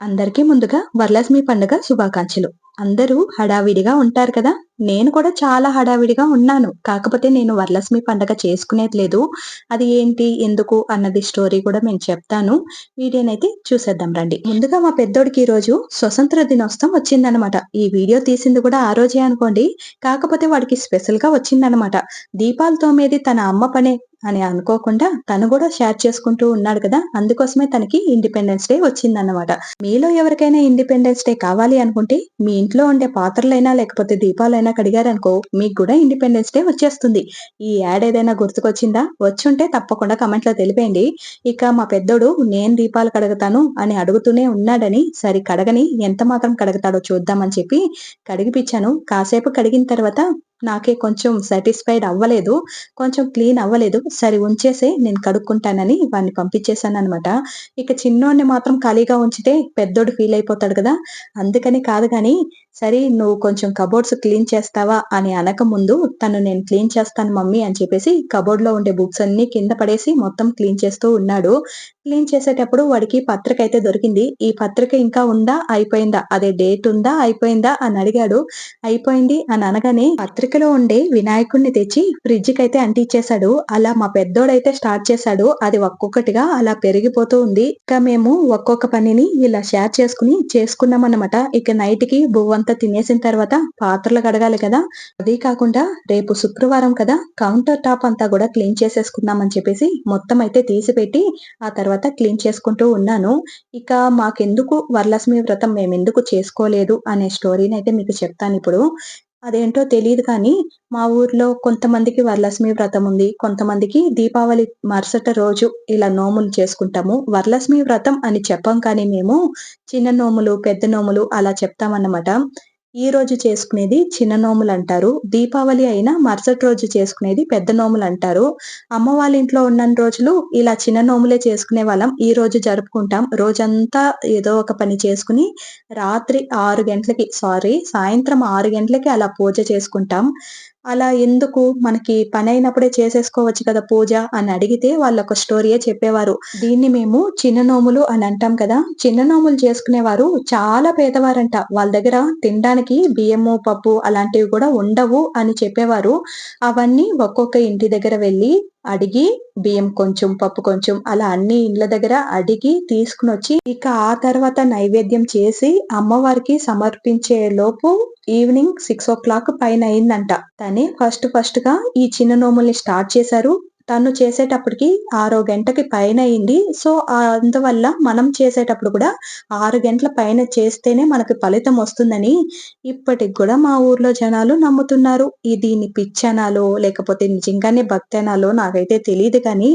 అందరికీ ముందుగా వరలక్ష్మి పండుగ శుభాకాంక్షలు. అందరూ హడావిడిగా ఉంటారు కదా? నేను కూడా చాలా హడావిడిగా ఉన్నాను. కాకపోతే నేను వరలక్ష్మి పండగ చేసుకునేది లేదు. అది ఏంటి? ఎందుకు? అన్నది స్టోరీ కూడా నేను చెప్తాను. వీడియోనైతే చూసేద్దాం రండి. ముందుగా మా పెద్దోడికి ఈ రోజు స్వతంత్ర దినోత్సవం వచ్చిందనమాట. ఈ వీడియో తీసింది కూడా ఆ రోజే అనుకోండి. కాకపోతే వాడికి స్పెషల్గా వచ్చిందనమాట. దీపాలు తోమేది తన అమ్మ పనే అని అనుకోకుండా తను కూడా షేర్ చేసుకుంటూ ఉన్నాడు కదా. అందుకోసమే తనకి ఇండిపెండెన్స్ డే వచ్చిందన్నమాట మీలో ఎవరికైనా ఇండిపెండెన్స్ డే కావాలి అనుకుంటే మీ ఇంట్లో ఉండే పాత్రలైనా లేకపోతే దీపాలైనా కడిగారనుకో మీకు కూడా ఇండిపెండెన్స్ డే వచ్చేస్తుంది. ఈ యాడ్ ఏదైనా గుర్తుకొచ్చిందా? వచ్చుంటే తప్పకుండా కమెంట్లో తెలిపేయండి. ఇక మా పెద్దోడు నేను దీపాలు కడగతాను అని అడుగుతూనే ఉన్నాడని సరి కడగని ఎంత మాత్రం కడగతాడో చూద్దామని చెప్పి కడిగిపించాను కాసేపు కడిగిన తర్వాత నాకే కొంచెం సాటిస్ఫైడ్ అవ్వలేదు కొంచెం క్లీన్ అవ్వలేదు. సరే ఉంచేసే నేను కడుక్కుంటానని వాడిని పంపించేశాను అనమాట ఇక చిన్నోడిని మాత్రం ఖాళీగా ఉంచితే పెద్దోడు ఫీల్ అయిపోతాడు కదా. అందుకని కాదు కానీ సరే నువ్వు కొంచెం కబోర్డ్స్ క్లీన్ చేస్తావా అని అనక ముందు తను నేను క్లీన్ చేస్తాను మమ్మీ అని చెప్పేసి కబోర్డ్లో ఉండే బుక్స్ అన్ని కింద పడేసి మొత్తం క్లీన్ చేస్తూ ఉన్నాడు. క్లీన్ చేసేటప్పుడు వాడికి పత్రిక అయితే దొరికింది. ఈ పత్రిక ఇంకా ఉందా? అయిపోయిందా? అదే డేట్ ఉందా? అయిపోయిందా? అని అడిగాడు. అయిపోయింది అని అనగానే పత్రిక పత్రికలో ఉండే వినాయకుడిని తెచ్చి ఫ్రిడ్జ్కి అయితే అంటించేశాడు అలా మా పెద్దోడైతే స్టార్ట్ చేశాడు. అది ఒక్కొక్కటిగా అలా పెరిగిపోతూ ఉంది. ఇక మేము ఒక్కొక్క పనిని ఇలా షేర్ చేసుకుని చేసుకున్నాం అన్నమాట ఇక నైట్కి బువ్వంతా తినేసిన తర్వాత పాత్రలు కడగాలి కదా. అదే కాకుండా రేపు శుక్రవారం కదా కౌంటర్ టాప్ అంతా కూడా క్లీన్ చేసేసుకుందాం అని చెప్పేసి మొత్తం అయితే తీసి పెట్టి ఆ తర్వాత క్లీన్ చేసుకుంటూ ఉన్నాను. ఇక మాకెందుకు వరలక్ష్మి వ్రతం? మేము ఎందుకు చేసుకోలేదు అనే స్టోరీని అయితే మీకు చెప్తాను ఇప్పుడు. అదేంటో తెలియదు కానీ మా ఊర్లో కొంతమందికి వరలక్ష్మి వ్రతం ఉంది. కొంతమందికి దీపావళి మరుసట రోజు ఇలా నోములు చేసుకుంటాము. వరలక్ష్మి వ్రతం అని చెప్పం కానీ మేము చిన్న నోములు పెద్ద నోములు అలా చెప్తామన్నమాట. ఈ రోజు చేసుకునేది చిన్న నోములు అంటారు. దీపావళి అయినా మరుసటి రోజు చేసుకునేది పెద్ద నోములు అంటారు. అమ్మ వాళ్ళ ఇంట్లో ఉన్న రోజులు ఇలా చిన్న నోములే చేసుకునే వాళ్ళం. ఈ రోజు జరుపుకుంటాం. రోజంతా ఏదో ఒక పని చేసుకుని రాత్రి ఆరు గంటలకి సారీ సాయంత్రం ఆరు గంటలకి అలా పూజ చేసుకుంటాం. అలా ఎందుకు? మనకి పని అయినప్పుడే చేసేసుకోవచ్చు కదా పూజ అని అడిగితే వాళ్ళు ఒక స్టోరీయే చెప్పేవారు. దీన్ని మేము చిన్న నోములు అని అంటాం కదా చిన్న నోములు చేసుకునేవారు చాలా పేదవారంట. వాళ్ళ దగ్గర తినడానికి బియ్యము పప్పు అలాంటివి కూడా ఉండవు అని చెప్పేవారు. అవన్నీ ఒక్కొక్క ఇంటి దగ్గర వెళ్ళి అడిగి బియ్యం కొంచెం పప్పు కొంచెం అలా అన్ని ఇండ్ల దగ్గర అడిగి తీసుకుని వచ్చి ఇక ఆ తర్వాత నైవేద్యం చేసి అమ్మవారికి సమర్పించే లోపు ఈవినింగ్ సిక్స్ ఓ క్లాక్ పైన అయిందంట. తనే ఫస్ట్ ఫస్ట్గా ఈ చిన్న నోముల్ని స్టార్ట్ చేశారు. తను చేసేటప్పటికి ఆరో గంటకి పైన అయింది సో అందువల్ల మనం చేసేటప్పుడు కూడా ఆరు గంటల పైన చేస్తేనే మనకి ఫలితం వస్తుందని ఇప్పటికి కూడా మా ఊర్లో జనాలు నమ్ముతున్నారు. దీన్ని పిచ్చనాలో లేకపోతే నిజంగానే భక్తనాలో నాకైతే తెలియదు కానీ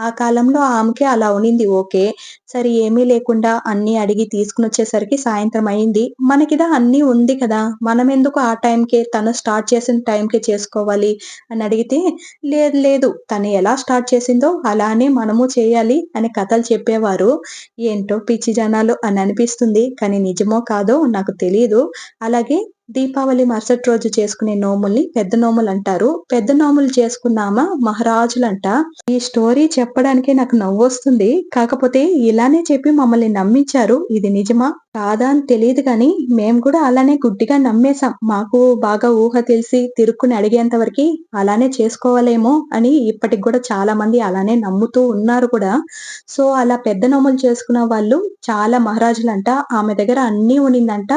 ఆ కాలంలో ఆమెకి అలా ఉనింది. ఓకే సరే ఏమీ లేకుండా అన్ని అడిగి తీసుకుని వచ్చేసరికి సాయంత్రం అయింది. మనకిదా అన్ని ఉంది కదా. మనం ఎందుకు ఆ టైంకే తను స్టార్ట్ చేసిన టైంకే చేసుకోవాలి అని అడిగితే లేదు లేదు తను ఎలా స్టార్ట్ చేసిందో అలానే మనము చేయాలి అని కథలు చెప్పేవారు. ఏంటో పిచ్చి జనాలు అని అనిపిస్తుంది కానీ నిజమో కాదో నాకు తెలియదు అలాగే దీపావళి మరుసటి రోజు చేసుకునే నోముల్ని పెద్ద నోములు అంటారు. పెద్ద నోములు చేసుకున్నామా మహారాజులంట. ఈ స్టోరీ చెప్పడానికే నాకు నవ్వు వస్తుంది కాకపోతే ఇలానే చెప్పి మమ్మల్ని నమ్మించారు. ఇది నిజమా? కాదా అని తెలియదు కానీ మేము కూడా అలానే గుడ్డిగా నమ్మేశాం. మాకు బాగా ఊహ తెలిసి తిరుక్కుని అడిగేంత వరకు అలానే చేసుకోవాలేమో అని ఇప్పటికి కూడా చాలా మంది అలానే నమ్ముతూ ఉన్నారు కూడా. సో అలా పెద్ద నోములు చేసుకున్న వాళ్ళు చాలా మహారాజులంట ఆమె దగ్గర అన్ని ఉనిందంట.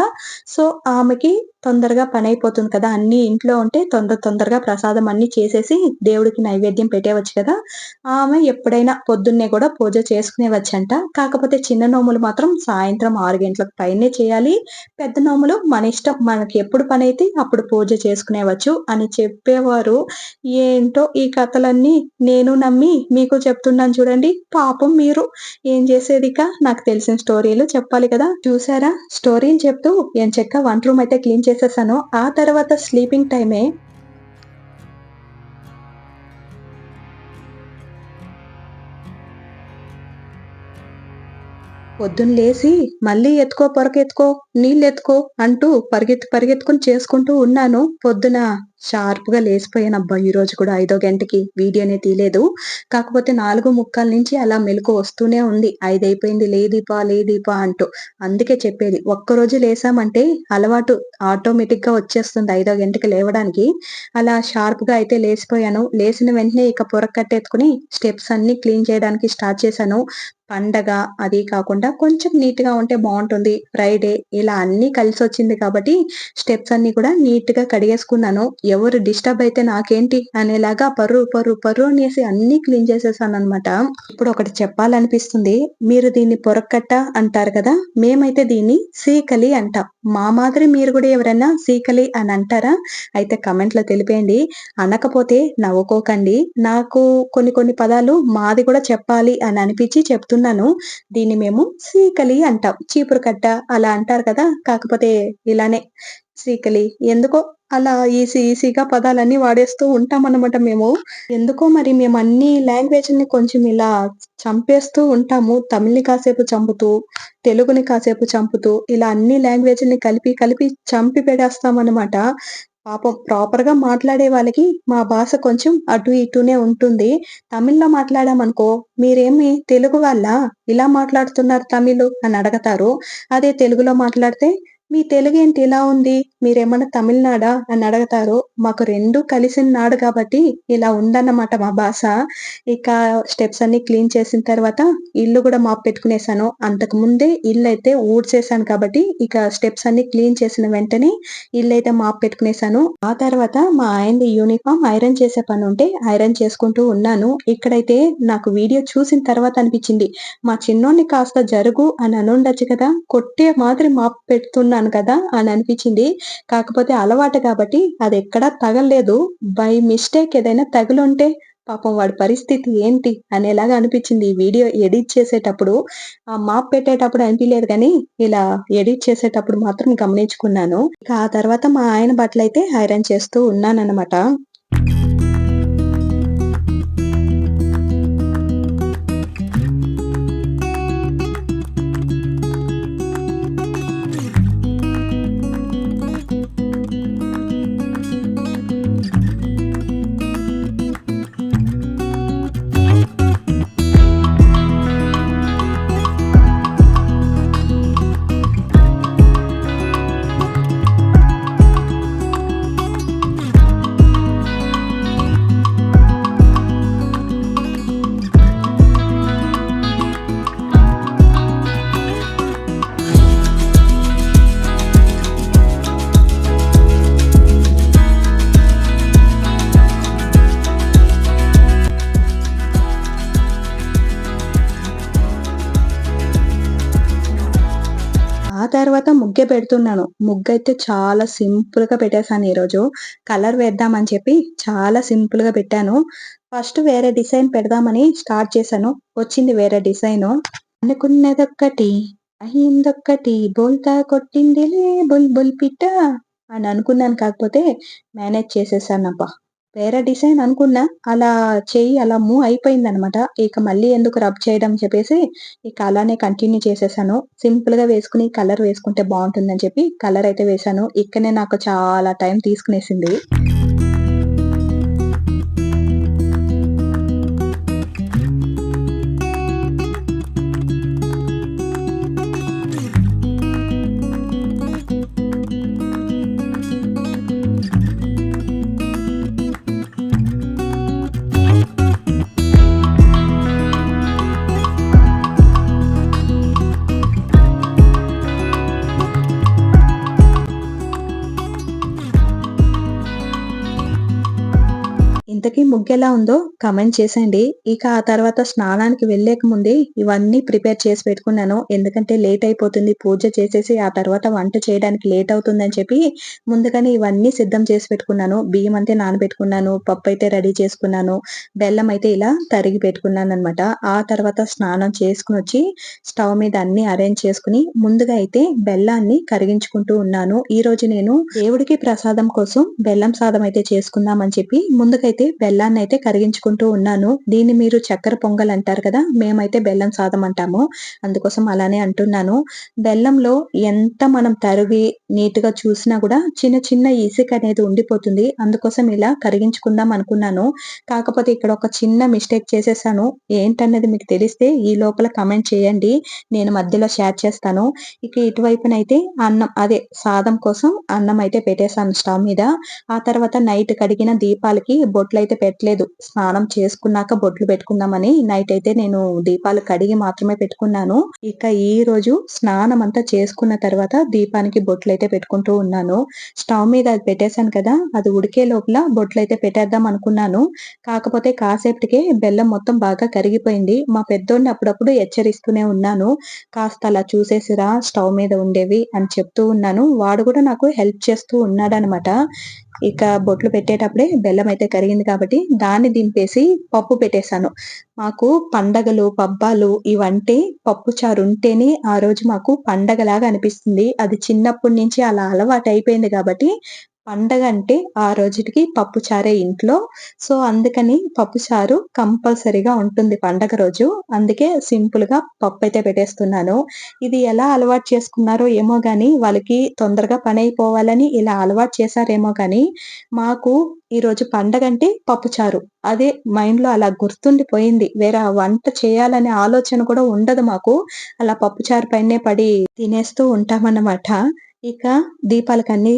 సో ఆమెకి తొందరగా పని అయిపోతుంది కదా అన్ని ఇంట్లో ఉంటే తొందర తొందరగా ప్రసాదం అన్ని చేసేసి దేవుడికి నైవేద్యం పెట్టేవచ్చు కదా. ఆమె ఎప్పుడైనా పొద్దున్నే కూడా పూజ చేసుకునే వచ్చంట కాకపోతే చిన్న నోములు మాత్రం సాయంత్రం ఆరు గంటలకు పైనే చేయాలి. పెద్ద నోములు మన ఇష్టం. మనకి ఎప్పుడు పని అయితే అప్పుడు పూజ చేసుకునేవచ్చు అని చెప్పేవారు. ఏంటో ఈ కథలన్నీ నేను నమ్మి మీకు చెప్తున్నాను చూడండి. పాపం మీరు ఏం చేసేదిక? నాకు తెలిసిన స్టోరీలు చెప్పాలి కదా. చూసారా? స్టోరీలు చెప్తూ ఏం చెక్క? వన్ రూమ్ అయితే క్లీన్ చేసేసాను. ఆ తర్వాత స్లీపింగ్ టైమే పొద్దున్న లేసి మళ్ళీ ఎత్తుకో పొరకెత్తుకో నీళ్ళెత్తుకో అంటూ పరిగెత్తి పరిగెత్తుకుని చేసుకుంటూ ఉన్నాను. పొద్దున షార్ప్గా లేసిపోయాను అబ్బా ఈ రోజు కూడా ఐదో గంటకి వీడియోనే తీయలేదు. కాకపోతే నాలుగు ముక్కల నుంచి అలా మెలకు వస్తూనే ఉంది. ఐదు అయిపోయింది లేదీపా లేదీపా అంటూ అందుకే చెప్పేది. ఒక్కరోజు లేసామంటే అలవాటు ఆటోమేటిక్గా వచ్చేస్తుంది ఐదో గంటకి లేవడానికి. అలా షార్ప్గా అయితే లేసిపోయాను లేచిన వెంటనే ఇక పొరకట్టేసుకుని స్టెప్స్ అన్ని క్లీన్ చేయడానికి స్టార్ట్ చేశాను. పండగ అది కాకుండా కొంచెం నీట్గా ఉంటే బాగుంటుంది ఫ్రైడే ఇలా అన్ని కలిసి వచ్చింది కాబట్టి స్టెప్స్ అన్ని కూడా నీట్గా కడిగేసుకున్నాను. ఎవరు డిస్టర్బ్ అయితే నాకేంటి అనేలాగా పర్రు పర్రు పర్రు అనేసి అన్ని క్లీన్ చేసేసాను అనమాట ఇప్పుడు ఒకటి చెప్పాలనిపిస్తుంది. మీరు దీన్ని పొరక్కట్ట అంటారు కదా మేమైతే దీన్ని సీకలి అంటాం. మా మాదిరి మీరు కూడా ఎవరైనా సీకలి అని అంటారా? అయితే కమెంట్లో తెలిపేయండి. అనకపోతే నవ్వుకోకండి. నాకు కొన్ని కొన్ని పదాలు మాది కూడా చెప్పాలి అని అనిపించి చెప్తున్నాను దీన్ని మేము సీకలి అంటాం. చీపురు కట్ట అలా అంటారు కదా? కాకపోతే ఇలానే సీకలి ఎందుకో అలా ఈసీ ఈసీగా పదాలన్నీ వాడేస్తూ ఉంటాం అన్నమాట మేము. ఎందుకో మరి మేము అన్ని లాంగ్వేజ్ని కొంచెం ఇలా చంపేస్తూ ఉంటాము. తమిళ్ని కాసేపు చంపుతూ తెలుగుని కాసేపు చంపుతూ ఇలా అన్ని లాంగ్వేజ్ని కలిపి కలిపి చంపి పెడేస్తాం అన్నమాట పాపం ప్రాపర్గా మాట్లాడే వాళ్ళకి మా భాష కొంచెం అటు ఇటునే ఉంటుంది. తమిళ్ళో మాట్లాడామనుకో మీరేమి తెలుగు వాళ్ళ? ఇలా మాట్లాడుతున్నారు తమిళ్ అని అడగతారు. అదే తెలుగులో మాట్లాడితే మీ తెలుగేంటి? ఇలా ఉంది? మీరేమన్నా తమిళనాడా అని అడగతారు మాకు రెండు కలిసిన నాడు కాబట్టి ఇలా ఉందన్నమాట మా భాష. ఇక స్టెప్స్ అన్ని క్లీన్ చేసిన తర్వాత ఇల్లు కూడా మాప్ పెట్టుకునేసాను. అంతకు ముందే ఇల్లు అయితే ఊడ్చేసాను కాబట్టి ఇక స్టెప్స్ అన్ని క్లీన్ చేసిన వెంటనే ఇల్లు అయితే మాప్ పెట్టుకునేసాను. ఆ తర్వాత మా ఆయనది యూనిఫామ్ ఐరన్ చేసే పని ఉంటే ఐరన్ చేసుకుంటూ ఉన్నాను. ఇక్కడైతే నాకు వీడియో చూసిన తర్వాత అనిపించింది మా చిన్నోడిని కాస్త జరుగు అని అనుండొచ్చు కదా కొట్టే మాదిరి మాప్ పెడుతున్నాను కదా అని అనిపించింది. కాకపోతే అలవాటు కాబట్టి అది ఎక్కడా తగలలేదు. బై మిస్టేక్ ఏదైనా తగులుంటే పాపం వాడి పరిస్థితి ఏంటి అనేలాగా అనిపించింది ఈ వీడియో ఎడిట్ చేసేటప్పుడు. ఆ మాప్ పెట్టేటప్పుడు అనిపించలేదు కానీ ఇలా ఎడిట్ చేసేటప్పుడు మాత్రం గమనించుకున్నాను. ఇక ఆ తర్వాత మా ఆయన బట్టలు అయితే ఐరన్ చేస్తూ ఉన్నానన్నమాట. తర్వాత ముగ్గే పెడుతున్నాను. ముగ్గు అయితే చాలా సింపుల్గా పెట్టేశాను ఈరోజు. కలర్ వేద్దామని చెప్పి చాలా సింపుల్గా పెట్టాను. ఫస్ట్ వేరే డిజైన్ పెడదామని స్టార్ట్ చేశాను. వచ్చింది వేరే డిజైన్. అనుకున్నదొక్కటి అయిందొక్కటి బోల్తా కొట్టిందిలే బుల్ బుల్ పిట్ట అని అనుకున్నాను. కాకపోతే మేనేజ్ చేసేసానబ్బా. వేరే డిజైన్ అనుకున్నా అలా చెయ్యి అలా మూవ్ అయిపోయింది అనమాట ఇక మళ్ళీ ఎందుకు రబ్ చేయడం చెప్పేసి ఇక అలానే కంటిన్యూ చేసేసాను. సింపుల్గా వేసుకుని కలర్ వేసుకుంటే బాగుంటుందని చెప్పి కలర్ అయితే వేసాను ఇక్కడనే నాకు చాలా టైం తీసుకునేసింది. ఇంతకీ ముగ్గు ఎలా ఉందో కమెంట్ చేసేయండి. ఇక ఆ తర్వాత స్నానానికి వెళ్ళేక ముందే ఇవన్నీ ప్రిపేర్ చేసి పెట్టుకున్నాను. ఎందుకంటే లేట్ అయిపోతుంది పూజ చేసేసి ఆ తర్వాత వంట చేయడానికి లేట్ అవుతుందని చెప్పి ముందుగానే ఇవన్నీ సిద్ధం చేసి పెట్టుకున్నాను. బియ్యం అంతే నానబెట్టుకున్నాను పప్పు అయితే రెడీ చేసుకున్నాను బెల్లం అయితే ఇలా తరిగి పెట్టుకున్నాను అనమాట ఆ తర్వాత స్నానం చేసుకుని వచ్చి స్టవ్ మీద అన్ని అరేంజ్ చేసుకుని ముందుగా అయితే బెల్లాన్ని కరిగించుకుంటూ ఉన్నాను. ఈ రోజు నేను దేవుడికి ప్రసాదం కోసం బెల్లం సాదం అయితే చేసుకుందామని చెప్పి ముందుకైతే బెల్లాన్ని అయితే కరిగించుకుంటూ ఉన్నాను. దీన్ని మీరు చక్కెర పొంగల్ అంటారు కదా! మేమైతే బెల్లం సాదం అంటాము. అందుకోసం అలానే అంటున్నాను. బెల్లంలో ఎంత మనం తరిగి నీట్‌గా చూసినా కూడా చిన్న చిన్న ఈసిక్ అనేది ఉండిపోతుంది. అందుకోసం ఇలా కరిగించుకుందాం అనుకున్నాను. కాకపోతే ఇక్కడ ఒక చిన్న మిస్టేక్ చేసేసాను. ఏంటన్నది మీకు తెలిస్తే ఈ లోపల కమెంట్ చేయండి. నేను మధ్యలో షేర్ చేస్తాను. ఇక ఇటువైపునైతే అన్నం అదే సాదం కోసం అన్నం అయితే పెట్టేసాను స్టవ్ మీద. ఆ తర్వాత నైట్ కడిగిన దీపాలకి బొట్లైతే పెట్టలేదు. స్నానం చేసుకున్నాక బొట్లు పెట్టుకుందామని నైట్ అయితే నేను దీపాలు కడిగి మాత్రమే పెట్టుకున్నాను. ఇక ఈ రోజు స్నానం అంతా చేసుకున్న తర్వాత దీపానికి బొట్లయితే పెట్టుకుంటూ ఉన్నాను. స్టవ్ మీద అది పెట్టేసాను కదా! అది ఉడికే లోపల బొట్లయితే పెట్టేద్దాం అనుకున్నాను. కాకపోతే కాసేపటికే బెల్లం మొత్తం బాగా కరిగిపోయింది. మా పెద్దోడిని అప్పుడప్పుడు హెచ్చరిస్తూనే ఉన్నాను. కాస్త అలా చూసేసిరా స్టవ్ మీద ఉండేవి అని చెప్తూ ఉన్నాను. వాడు కూడా నాకు హెల్ప్ చేస్తూ ఉన్నాడనమాట. ఇక బొట్లు పెట్టేటప్పుడే బెల్లం అయితే కరిగింది కాబట్టి దాన్ని దింపేసి పప్పు పెట్టేశాను. మాకు పండగలు, పబ్బాలు ఇవంటే పప్పుచారు ఉంటేనే ఆ రోజు మాకు పండగలాగా అనిపిస్తుంది. అది చిన్నప్పటి నుంచి అలా అలవాటు అయిపోయింది కాబట్టి పండగ అంటే ఆ రోజుటికి పప్పుచారే ఇంట్లో. సో, అందుకని పప్పుచారు కంపల్సరీగా ఉంటుంది పండగ రోజు. అందుకే సింపుల్‌గా పప్పయితే పెట్టేస్తున్నాను. ఇది ఎలా అలవాటు చేసుకున్నారో ఏమో కానీ వాళ్ళకి తొందరగా పని అయిపోవాలని ఇలా అలవాటు చేశారేమో కానీ, మాకు ఈరోజు పండగంటే పప్పుచారు. అదే మైండ్‌లో అలా గుర్తుండిపోయింది. వేరే వంట చేయాలనే ఆలోచన కూడా ఉండదు మాకు. అలా పప్పుచారు పైనే పడి తినేస్తూ ఉంటామన్నమాట. ఇక దీపాలకన్నీ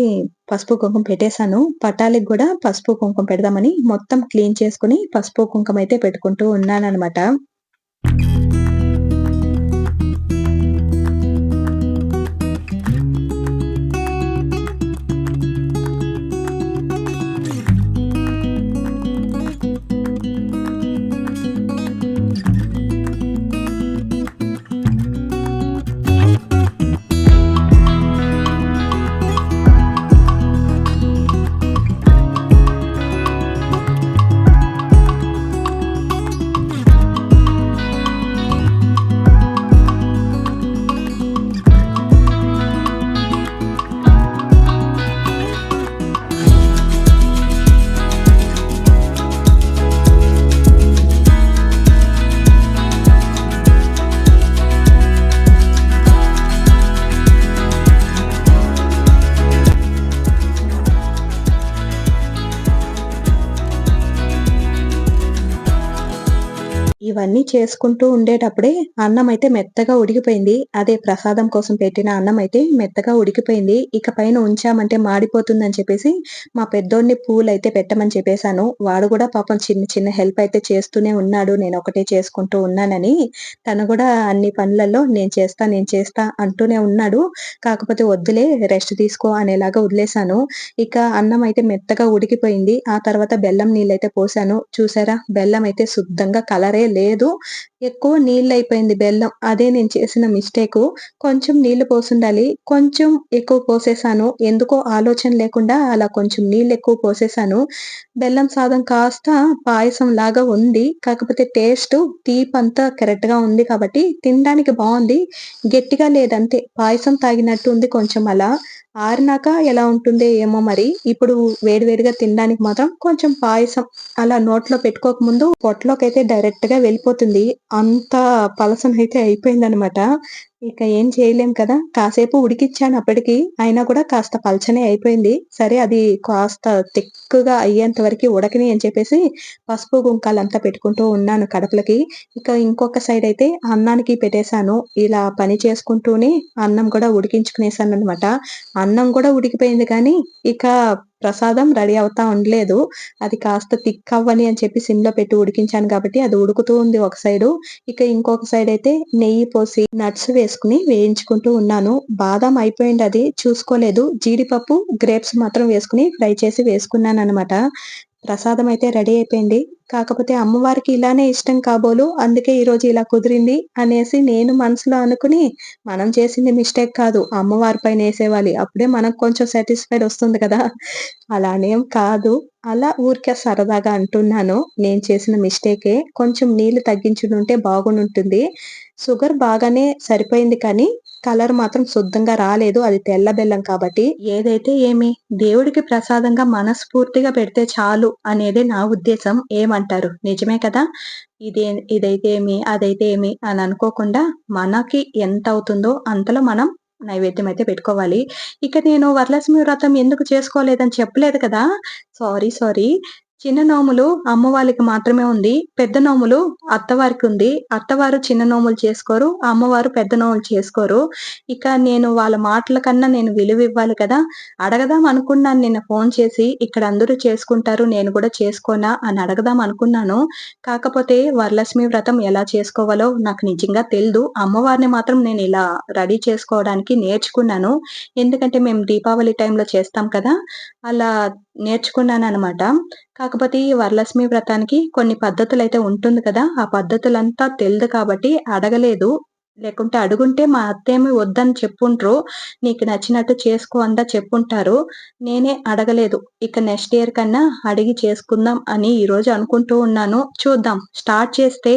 పసుపు, కుంకుమ పెట్టేశాను పటాలకి కూడా పసుపు, కుంకుమ పెడదామని మొత్తం క్లీన్ చేసుకొని పసుపు, కుంకుమ అయితే పెట్టుకుంటూ ఉన్నాను ఉన్నాననమాట. ఇవన్నీ చేసుకుంటూ ఉండేటప్పుడే అన్నం అయితే మెత్తగా ఉడికిపోయింది. అదే ప్రసాదం కోసం పెట్టిన అన్నం అయితే మెత్తగా ఉడికిపోయింది. ఇక పైన ఉంచామంటే మాడిపోతుందని చెప్పేసి మా పెద్దోడిని పూలైతే పెట్టమని చెప్పేసాను. వాడు కూడా పాపం చిన్న చిన్న హెల్ప్ అయితే చేస్తూనే ఉన్నాడు. నేను ఒకటే చేసుకుంటూ ఉన్నానని. తను కూడా అన్ని పనులలో నేను చేస్తా, నేను చేస్తా అంటూనే ఉన్నాడు. కాకపోతే వద్దులే రెస్ట్ తీసుకో అనేలాగా వదిలేసాను. ఇక అన్నం అయితే మెత్తగా ఉడికిపోయింది. ఆ తర్వాత బెల్లం నీళ్ళైతే పోసాను. చూసారా బెల్లం అయితే శుద్ధంగా కలరే లేదు. dedo ఎక్కువ నీళ్ళయిపోయింది బెల్లం. అదే నేను చేసిన మిస్టేక్ కొంచెం నీళ్ళు పోసుండాలి. కొంచెం ఎక్కువ పోసేసాను. ఎందుకో ఆలోచన లేకుండా అలా కొంచెం నీళ్ళెక్కువ పోసేసాను. బెల్లం సాదం కాస్త పాయసం లాగా ఉంది. కాకపోతే టేస్టు, తీపంతా కరెక్ట్‌గా ఉంది కాబట్టి తినడానికి బాగుంది గట్టిగా లేదంతే. పాయసం తాగినట్టు ఉంది కొంచెం అలా. ఆరినాక ఎలా ఉంటుందో ఏమో మరి. ఇప్పుడు వేడి వేడిగా తినడానికి మాత్రం కొంచెం పాయసం అలా నోట్లో పెట్టుకోకముందు డైరెక్ట్గా వెళ్ళిపోతుంది. అంత అయితే అయిపోయిందనమాట. ఇక ఏం చేయలేం కదా! కాసేపు ఉడికిచ్చాను అప్పటికి. అయినా కూడా కాస్త పల్చనే అయిపోయింది. సరే అది కాస్త తిక్కుగా అయ్యేంత వరకు ఉడకని అని చెప్పేసి పసుపు, గుంకాలంతా పెట్టుకుంటూ ఉన్నాను కడపలకి. ఇక ఇంకొక సైడ్ అయితే అన్నానికి పెట్టేశాను ఇలా పని చేసుకుంటూనే అన్నం కూడా ఉడికించుకునేసాను అనమాట అన్నం కూడా ఉడికిపోయింది కానీ, ఇక ప్రసాదం రెడీ అవుతా ఉండలేదు. అది కాస్త థిక్ అవ్వని అని చెప్పి సిమ్‌లో పెట్టి ఉడికించాను కాబట్టి అది ఉడుకుతూ ఉంది ఒక సైడు. ఇక ఇంకొక సైడ్ అయితే నెయ్యి పోసి నట్స్ వేసి వేసుకుని వేయించుకుంటూ ఉన్నాను. బాదం అయిపోయింది అది చూసుకోలేదు. జీడిపప్పు, గ్రేప్స్ మాత్రం వేసుకొని ఫ్రై చేసి వేసుకున్నాననమాట. ప్రసాదం అయితే రెడీ అయిపోయింది. కాకపోతే అమ్మవారికి ఇలానే ఇష్టం కాబోలు అందుకే ఈరోజు ఇలా కుదిరింది అనేసి నేను మనసులో అనుకుని, మనం చేసింది మిస్టేక్ కాదు. అమ్మవారి పైన వేసేవాలి అప్పుడే మనకు కొంచెం సాటిస్ఫైడ్ వస్తుంది కదా! అలానేం కాదు. అలా ఊరికే సరదాగా అంటున్నాను. నేను చేసిన మిస్టేకే. కొంచెం నీళ్ళు తగ్గించుంటే బాగుంటుంది షుగర్ బాగానే సరిపోయింది కానీ, కలర్ మాత్రం శుద్ధంగా రాలేదు. అది తెల్ల బెల్లం కాబట్టి. ఏదైతే ఏమి దేవుడికి ప్రసాదంగా మనస్ఫూర్తిగా పెడితే చాలు అనేది నా ఉద్దేశం. ఏమంటారు? నిజమే కదా? ఇదే ఇదైతే ఏమి అదైతే ఏమి అని అనుకోకుండా మనకి ఎంత అవుతుందో అంతలో మనం నైవేద్యం అయితే పెట్టుకోవాలి. ఇక నేను వరలక్ష్మి వ్రతం ఎందుకు చేసుకోలేదని చెప్పలేదు కదా? సారీ సారీ చిన్న నోములు అమ్మవారికి మాత్రమే ఉంది. పెద్ద నోములు అత్తవారికి ఉంది. అత్తవారు చిన్న నోములు చేసుకోరు అమ్మవారు పెద్ద నోములు చేసుకోరు. ఇక నేను వాళ్ళ మాటల కన్నా నేను విలువ ఇవ్వాలి కదా. అడగదాం అనుకున్నాను నిన్న ఫోన్ చేసి ఇక్కడ అందరూ చేసుకుంటారు నేను కూడా చేసుకోనా అని అడగదాం అనుకున్నాను. కాకపోతే వరలక్ష్మి వ్రతం ఎలా చేసుకోవాలో నాకు నిజంగా తెలియదు అమ్మవారిని మాత్రం నేను ఇలా రెడీ చేసుకోవడానికి నేర్చుకున్నాను. ఎందుకంటే మేము దీపావళి టైంలో చేస్తాం కదా. అలా నేర్చుకున్నాను అనమాట కాకపోతే ఈ వరలక్ష్మి వ్రతానికి కొన్ని పద్ధతులు అయితే ఉంటుంది కదా ఆ పద్ధతులంతా తెలియదు కాబట్టి అడగలేదు. లేకుంటే అడుగుంటే మా అత్తేమి వద్దని చెప్పుంటారు నీకు నచ్చినట్టు చేసుకో అందా చెప్పుంటారు. నేనే అడగలేదు. ఇక నెక్స్ట్ ఇయర్ కన్నా అడిగి చేసుకుందాం అని ఈరోజు అనుకుంటూ ఉన్నాను. చూద్దాం. స్టార్ట్ చేస్తే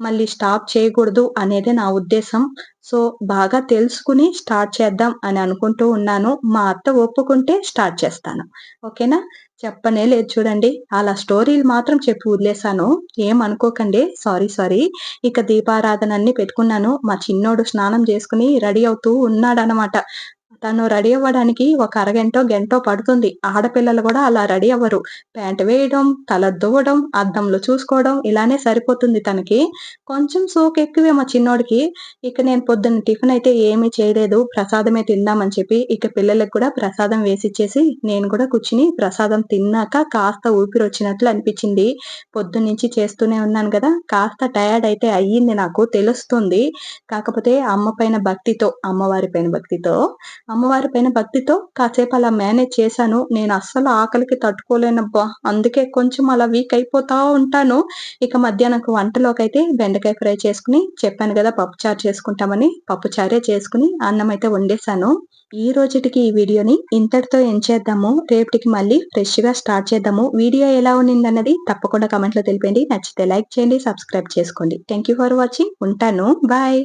మళ్ళీ స్టాప్ చేయకూడదు అనేది నా ఉద్దేశం. సో బాగా తెలుసుకుని స్టార్ట్ చేద్దాం అని అనుకుంటూ ఉన్నాను. మా అత్త ఒప్పుకుంటే స్టార్ట్ చేస్తాను. ఓకేనా? చెప్పనే లేదు చూడండి. అలా స్టోరీలు మాత్రం చెప్పి వదిలేశాను. ఏమనుకోకండి సారీ సారీ. ఇక దీపారాధన అన్ని పెట్టుకున్నాను. మా చిన్నోడు స్నానం చేసుకుని రెడీ అవుతూ ఉన్నాడనమాట. తను రెడీ అవ్వడానికి ఒక అరగంట గంటో పడుతుంది. ఆడపిల్లలు కూడా అలా రెడీ అవ్వరు. ప్యాంట్ వేయడం తల దువ్వడం అద్దంలో చూసుకోవడం ఇలానే సరిపోతుంది తనకి. కొంచెం సోకు ఎక్కువే మా చిన్నోడికి. ఇక నేను పొద్దున్న టిఫిన్ అయితే ఏమీ చేయలేదు. ప్రసాదమే తిందామని చెప్పి ఇక పిల్లలకు కూడా ప్రసాదం వేసిచ్చేసి నేను కూడా కూర్చుని ప్రసాదం తిన్నాక కాస్త ఊపిరి వచ్చినట్లు అనిపించింది. పొద్దున్న నుంచి చేస్తూనే ఉన్నాను కదా. కాస్త టయర్డ్ అయితే అయ్యింది నాకు తెలుస్తుంది. కాకపోతే అమ్మ పైన భక్తితో అమ్మవారి పైన భక్తితో అమ్మవారి పైన భక్తితో కాసేపు అలా మేనేజ్ చేశాను. నేను అస్సలు ఆకలికి తట్టుకోలేనబ్బా. అందుకే కొంచెం అలా వీక్ అయిపోతా ఉంటాను. ఇక మధ్యాహ్నం వంటలోకి అయితే బెండకాయ ఫ్రై చేసుకుని చెప్పాను కదా పప్పుచారు చేసుకుంటామని. పప్పుచారే చేసుకుని అన్నం అయితే వండేశాను. ఈ రోజుటికి ఈ వీడియోని ఇంతటితో ఏం చేద్దాము. రేపటికి మళ్ళీ ఫ్రెష్గా స్టార్ట్ చేద్దాము. వీడియో ఎలా ఉన్నది తప్పకుండా కమెంట్లో తెలిపండి. నచ్చితే లైక్ చేయండి సబ్స్క్రైబ్ చేసుకోండి. థ్యాంక్ ఫర్ వాచింగ్ ఉంటాను. బాయ్